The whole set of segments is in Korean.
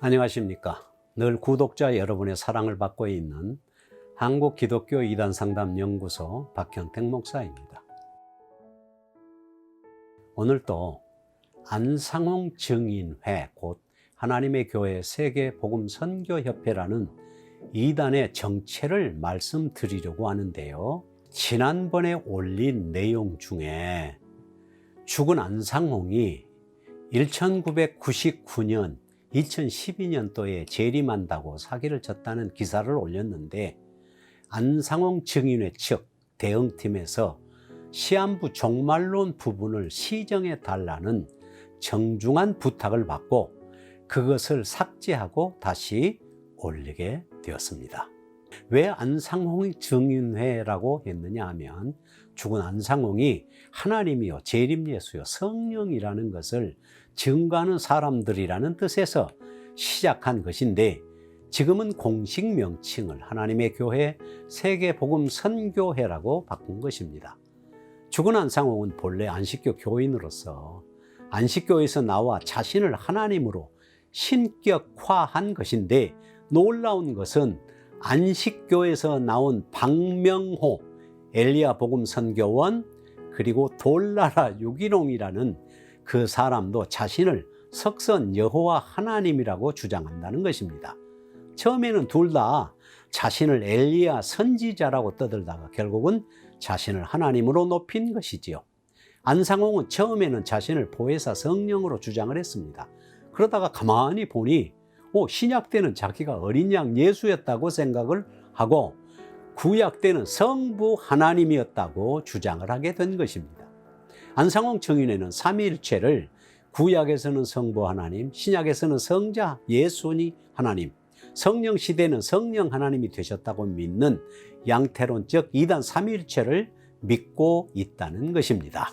안녕하십니까. 늘 구독자 여러분의 사랑을 받고 있는 한국 기독교 이단 상담 연구소 박현택 목사입니다. 오늘도 안상홍 증인회 곧 하나님의 교회 세계 복음 선교 협회라는 이단의 정체를 말씀드리려고 하는데요. 지난번에 올린 내용 중에 죽은 안상홍이 1999년 2012년도에 재림한다고 사기를 쳤다는 기사를 올렸는데 안상홍 증인회 측 대응팀에서 시한부 종말론 부분을 시정해 달라는 정중한 부탁을 받고 그것을 삭제하고 다시 올리게 되었습니다. 왜 안상홍 증인회라고 했느냐 하면 죽은 안상홍이 하나님이요 재림 예수요 성령이라는 것을 증거하는 사람들이라는 뜻에서 시작한 것인데 지금은 공식 명칭을 하나님의 교회 세계복음 선교회라고 바꾼 것입니다. 죽은 안상홍은 본래 안식교 교인으로서 안식교에서 나와 자신을 하나님으로 신격화한 것인데 놀라운 것은 안식교에서 나온 박명호 엘리야 복음 선교원 그리고 돌나라 유기농이라는 그 사람도 자신을 석선 여호와 하나님이라고 주장한다는 것입니다. 처음에는 둘 다 자신을 엘리야 선지자라고 떠들다가 결국은 자신을 하나님으로 높인 것이지요. 안상홍은 처음에는 자신을 보혜사 성령으로 주장을 했습니다. 그러다가 가만히 보니 오, 신약 때는 자기가 어린 양 예수였다고 생각을 하고 구약 때는 성부 하나님이었다고 주장을 하게 된 것입니다. 안상홍 청인회는 삼위일체를 구약에서는 성부 하나님, 신약에서는 성자 예수니 하나님, 성령 시대는 성령 하나님이 되셨다고 믿는 양태론적 이단 삼위일체를 믿고 있다는 것입니다.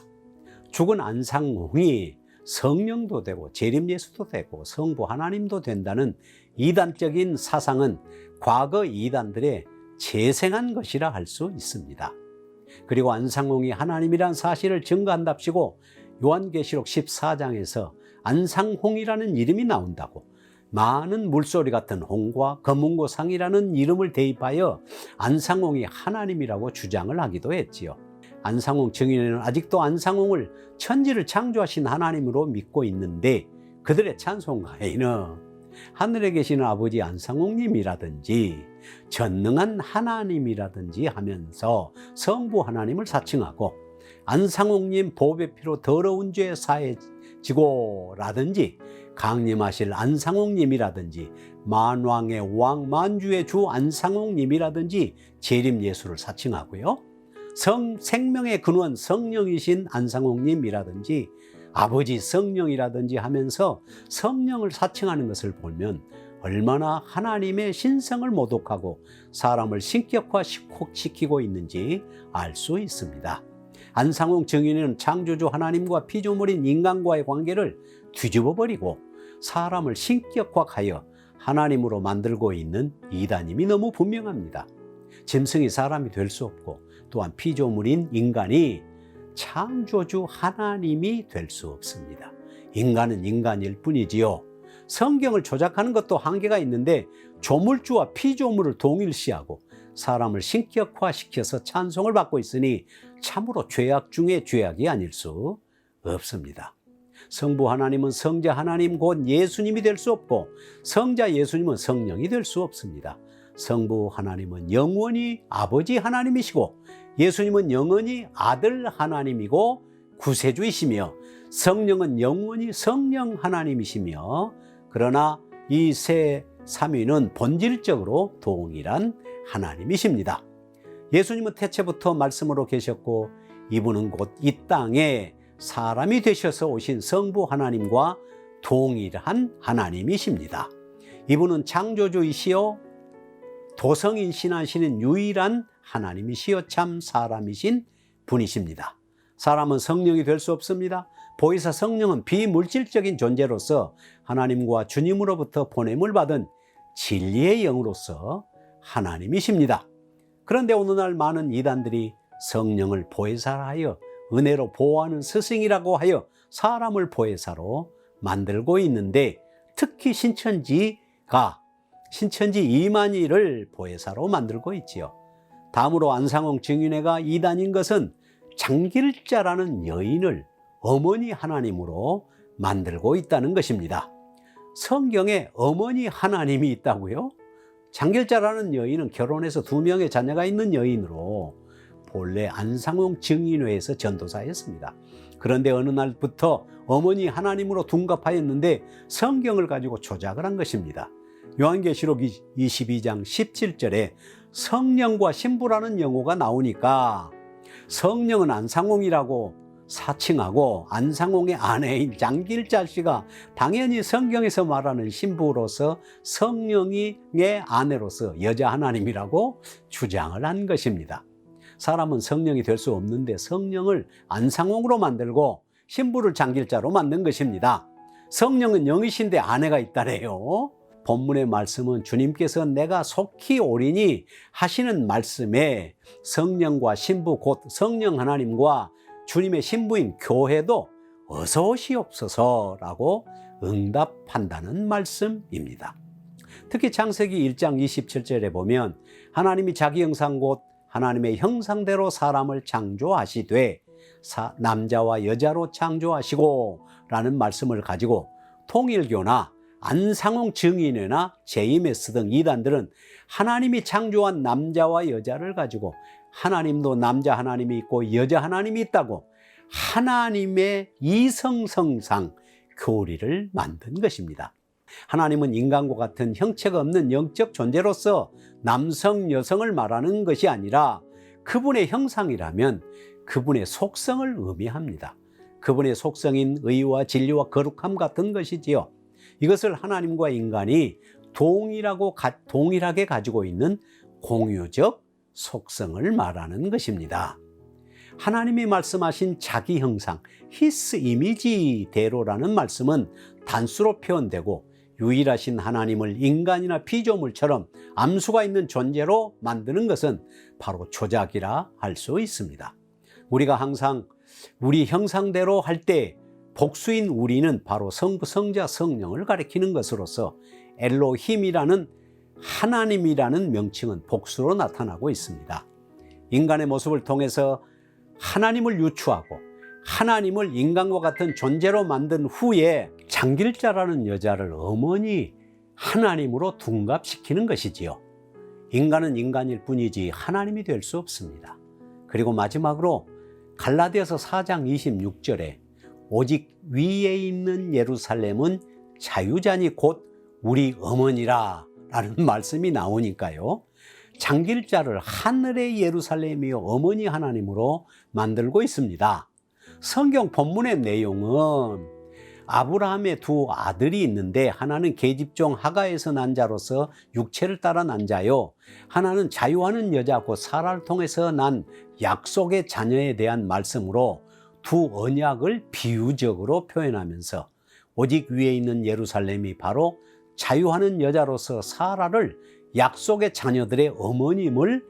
죽은 안상홍이 성령도 되고 재림 예수도 되고 성부 하나님도 된다는 이단적인 사상은 과거 이단들의 재생한 것이라 할 수 있습니다. 그리고 안상홍이 하나님이란 사실을 증거한답시고 요한계시록 14장에서 안상홍이라는 이름이 나온다고 많은 물소리 같은 홍과 검은고상이라는 이름을 대입하여 안상홍이 하나님이라고 주장을 하기도 했지요. 안상홍 증인회는 아직도 안상홍을 천지를 창조하신 하나님으로 믿고 있는데 그들의 찬송가에는 하늘에 계시는 아버지 안상홍님이라든지 전능한 하나님이라든지 하면서 성부 하나님을 사칭하고 안상홍님 보배 피로 더러운 죄 사해지고라든지 강림하실 안상홍님이라든지 만왕의 왕 만주의 주 안상홍님이라든지 재림 예수를 사칭하고요. 성 생명의 근원 성령이신 안상홍님이라든지 아버지 성령이라든지 하면서 성령을 사칭하는 것을 보면 얼마나 하나님의 신성을 모독하고 사람을 신격화시키고 있는지 알 수 있습니다. 안상홍 증인은 창조주 하나님과 피조물인 인간과의 관계를 뒤집어 버리고 사람을 신격화하여 하나님으로 만들고 있는 이단임이 너무 분명합니다. 짐승이 사람이 될 수 없고 또한 피조물인 인간이 창조주 하나님이 될 수 없습니다. 인간은 인간일 뿐이지요. 성경을 조작하는 것도 한계가 있는데 조물주와 피조물을 동일시하고 사람을 신격화시켜서 찬송을 받고 있으니 참으로 죄악 중에 죄악이 아닐 수 없습니다. 성부 하나님은 성자 하나님 곧 예수님이 될 수 없고 성자 예수님은 성령이 될 수 없습니다. 성부 하나님은 영원히 아버지 하나님이시고 예수님은 영원히 아들 하나님이고 구세주이시며 성령은 영원히 성령 하나님이시며 그러나 이 세 삼위는 본질적으로 동일한 하나님이십니다. 예수님은 태초부터 말씀으로 계셨고 이분은 곧 이 땅에 사람이 되셔서 오신 성부 하나님과 동일한 하나님이십니다. 이분은 창조주이시요 도성인 신하시는 유일한 하나님이시여 참 사람이신 분이십니다. 사람은 성령이 될 수 없습니다. 보이사 성령은 비물질적인 존재로서 하나님과 주님으로부터 보냄을 받은 진리의 영으로서 하나님이십니다. 그런데 오늘날 많은 이단들이 성령을 보혜사하여 은혜로 보호하는 스승이라고 하여 사람을 보혜사로 만들고 있는데 특히 신천지가 신천지 이만희를 보혜사로 만들고 있지요. 다음으로 안상홍 증인회가 이단인 것은 장길자라는 여인을 어머니 하나님으로 만들고 있다는 것입니다. 성경에 어머니 하나님이 있다고요? 장길자라는 여인은 결혼해서 두 명의 자녀가 있는 여인으로 본래 안상홍 증인회에서 전도사였습니다. 그런데 어느 날부터 어머니 하나님으로 둔갑하였는데 성경을 가지고 조작을 한 것입니다. 요한계시록 22장 17절에 성령과 신부라는 영어가 나오니까 성령은 안상홍이라고 사칭하고 안상홍의 아내인 장길자 씨가 당연히 성경에서 말하는 신부로서 성령의 아내로서 여자 하나님이라고 주장을 한 것입니다. 사람은 성령이 될 수 없는데 성령을 안상홍으로 만들고 신부를 장길자로 만든 것입니다. 성령은 영이신데 아내가 있다래요. 본문의 말씀은 주님께서 내가 속히 오리니 하시는 말씀에 성령과 신부 곧 성령 하나님과 주님의 신부인 교회도 어서 오시옵소서라고 응답한다는 말씀입니다. 특히 창세기 1장 27절에 보면 하나님이 자기 형상 곧 하나님의 형상대로 사람을 창조하시되 사- 남자와 여자로 창조하시고 라는 말씀을 가지고 통일교나 안상홍 증인회나 제이메스 등 이단들은 하나님이 창조한 남자와 여자를 가지고 하나님도 남자 하나님이 있고 여자 하나님이 있다고 하나님의 이성성상 교리를 만든 것입니다. 하나님은 인간과 같은 형체가 없는 영적 존재로서 남성, 여성을 말하는 것이 아니라 그분의 형상이라면 그분의 속성을 의미합니다. 그분의 속성인 의와 진리와 거룩함 같은 것이지요. 이것을 하나님과 인간이 동일하고 가- 동일하게 가지고 있는 공유적 속성을 말하는 것입니다. 하나님이 말씀하신 자기 형상, 히스 이미지대로라는 말씀은 단수로 표현되고 유일하신 하나님을 인간이나 피조물처럼 암수가 있는 존재로 만드는 것은 바로 조작이라 할 수 있습니다. 우리가 항상 우리 형상대로 할 때 복수인 우리는 바로 성부, 성자, 성령을 가리키는 것으로서 엘로힘이라는 하나님이라는 명칭은 복수로 나타나고 있습니다. 인간의 모습을 통해서 하나님을 유추하고 하나님을 인간과 같은 존재로 만든 후에 장길자라는 여자를 어머니 하나님으로 둔갑시키는 것이지요. 인간은 인간일 뿐이지 하나님이 될 수 없습니다. 그리고 마지막으로 갈라디아서 4장 26절에 오직 위에 있는 예루살렘은 자유자니 곧 우리 어머니라 라는 말씀이 나오니까요. 장길자를 하늘의 예루살렘이요 어머니 하나님으로 만들고 있습니다. 성경 본문의 내용은 아브라함의 두 아들이 있는데 하나는 계집종 하가에서 난 자로서 육체를 따라 난 자요. 하나는 자유하는 여자 곧 사라를 통해서 난 약속의 자녀에 대한 말씀으로 두 언약을 비유적으로 표현하면서 오직 위에 있는 예루살렘이 바로 자유하는 여자로서 사라를 약속의 자녀들의 어머님을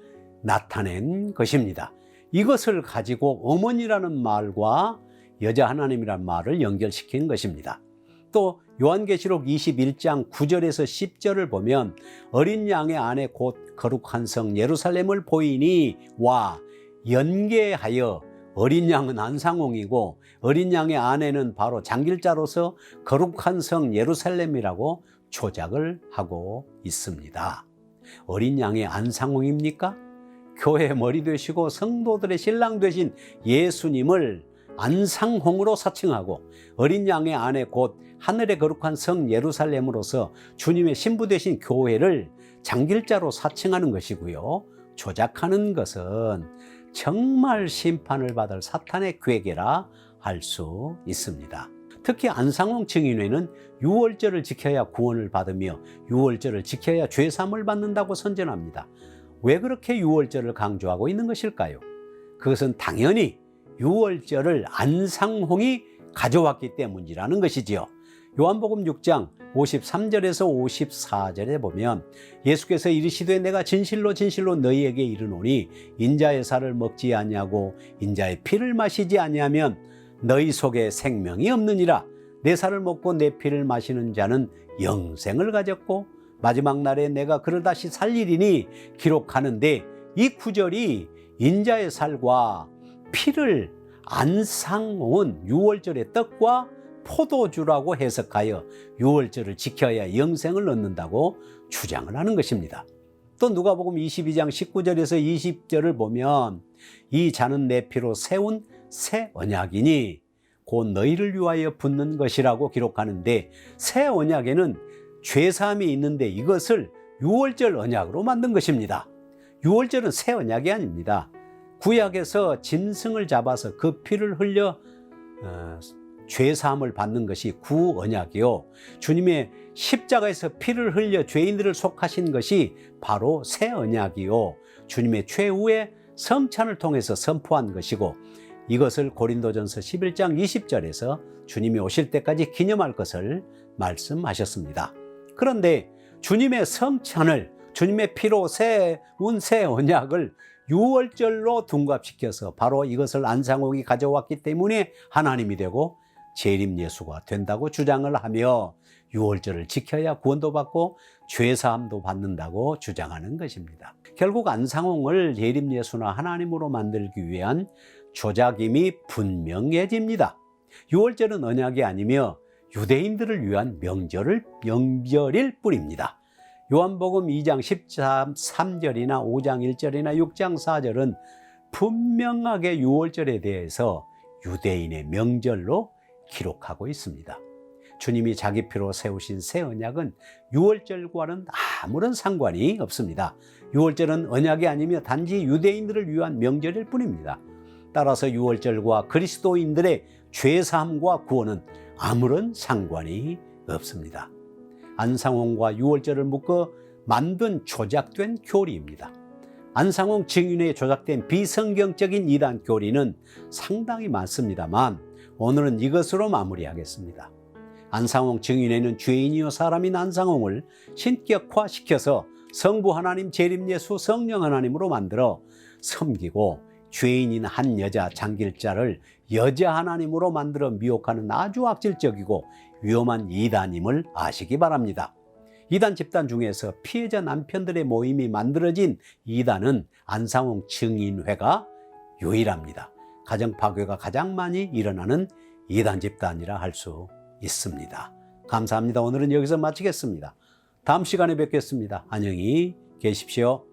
나타낸 것입니다. 이것을 가지고 어머니라는 말과 여자 하나님이라는 말을 연결시킨 것입니다. 또 요한계시록 21장 9절에서 10절을 보면 어린 양의 안에 곧 거룩한 성 예루살렘을 보이니 와 연계하여 어린 양은 안상홍이고 어린 양의 아내는 바로 장길자로서 거룩한 성 예루살렘이라고 조작을 하고 있습니다. 어린 양의 안상홍입니까? 교회 머리 되시고 성도들의 신랑 되신 예수님을 안상홍으로 사칭하고 어린 양의 아내 곧 하늘의 거룩한 성 예루살렘으로서 주님의 신부 되신 교회를 장길자로 사칭하는 것이고요. 조작하는 것은 정말 심판을 받을 사탄의 괴계라 할 수 있습니다. 특히 안상홍 증인회는 유월절을 지켜야 구원을 받으며 유월절을 지켜야 죄삼을 받는다고 선전합니다. 왜 그렇게 유월절을 강조하고 있는 것일까요? 그것은 당연히 유월절을 안상홍이 가져왔기 때문이라는 것이지요. 요한복음 6장 53절에서 54절에 보면 예수께서 이르시되 내가 진실로 진실로 너희에게 이르노니 인자의 살을 먹지 아니하고 인자의 피를 마시지 아니하면 너희 속에 생명이 없느니라. 내 살을 먹고 내 피를 마시는 자는 영생을 가졌고 마지막 날에 내가 그를 다시 살리리니 기록하는데 이 구절이 인자의 살과 피를 안상온 유월절의 떡과 포도주라고 해석하여 유월절을 지켜야 영생을 얻는다고 주장을 하는 것입니다. 또 누가복음 22장 19절에서 20절을 보면 이 자는 내 피로 세운 새 언약이니 곧 너희를 위하여 붙는 것이라고 기록하는데 새 언약에는 죄 사함이 있는데 이것을 유월절 언약으로 만든 것입니다. 유월절은 새 언약이 아닙니다. 구약에서 짐승을 잡아서 그 피를 흘려 어, 죄 사함을 받는 것이 구 언약이요. 주님의 십자가에서 피를 흘려 죄인들을 속하신 것이 바로 새 언약이요. 주님의 최후의 성찬을 통해서 선포한 것이고 이것을 고린도전서 11장 20절에서 주님이 오실 때까지 기념할 것을 말씀하셨습니다. 그런데 주님의 성찬을 주님의 피로 세운 새 언약을 유월절로 둔갑시켜서 바로 이것을 안상옥이 가져왔기 때문에 하나님이 되고 재림 예수가 된다고 주장을 하며 유월절을 지켜야 구원도 받고 죄사함도 받는다고 주장하는 것입니다. 결국 안상홍을 예림 예수나 하나님으로 만들기 위한 조작임이 분명해집니다. 유월절은 언약이 아니며 유대인들을 위한 명절을 명절일 뿐입니다. 요한복음 2장 13절이나 5장 1절이나 6장 4절은 분명하게 유월절에 대해서 유대인의 명절로 기록하고 있습니다. 주님이 자기 피로 세우신 새 언약은 유월절과는 아무런 상관이 없습니다. 유월절은 언약이 아니며 단지 유대인들을 위한 명절일 뿐입니다. 따라서 유월절과 그리스도인들의 죄사함과 구원은 아무런 상관이 없습니다. 안상홍과 유월절을 묶어 만든 조작된 교리입니다. 안상홍 증인에 조작된 비성경적인 이단 교리는 상당히 많습니다만 오늘은 이것으로 마무리하겠습니다. 안상홍 증인에는 죄인이요 사람인 안상홍을 신격화시켜서 성부 하나님 재림 예수 성령 하나님으로 만들어 섬기고 죄인인 한 여자 장길자를 여자 하나님으로 만들어 미혹하는 아주 악질적이고 위험한 이단임을 아시기 바랍니다. 이단 집단 중에서 피해자 남편들의 모임이 만들어진 이단은 안상홍 증인회가 유일합니다. 가정 파괴가 가장 많이 일어나는 이단 집단이라 할 수 있습니다. 감사합니다. 오늘은 여기서 마치겠습니다. 다음 시간에 뵙겠습니다. 안녕히 계십시오.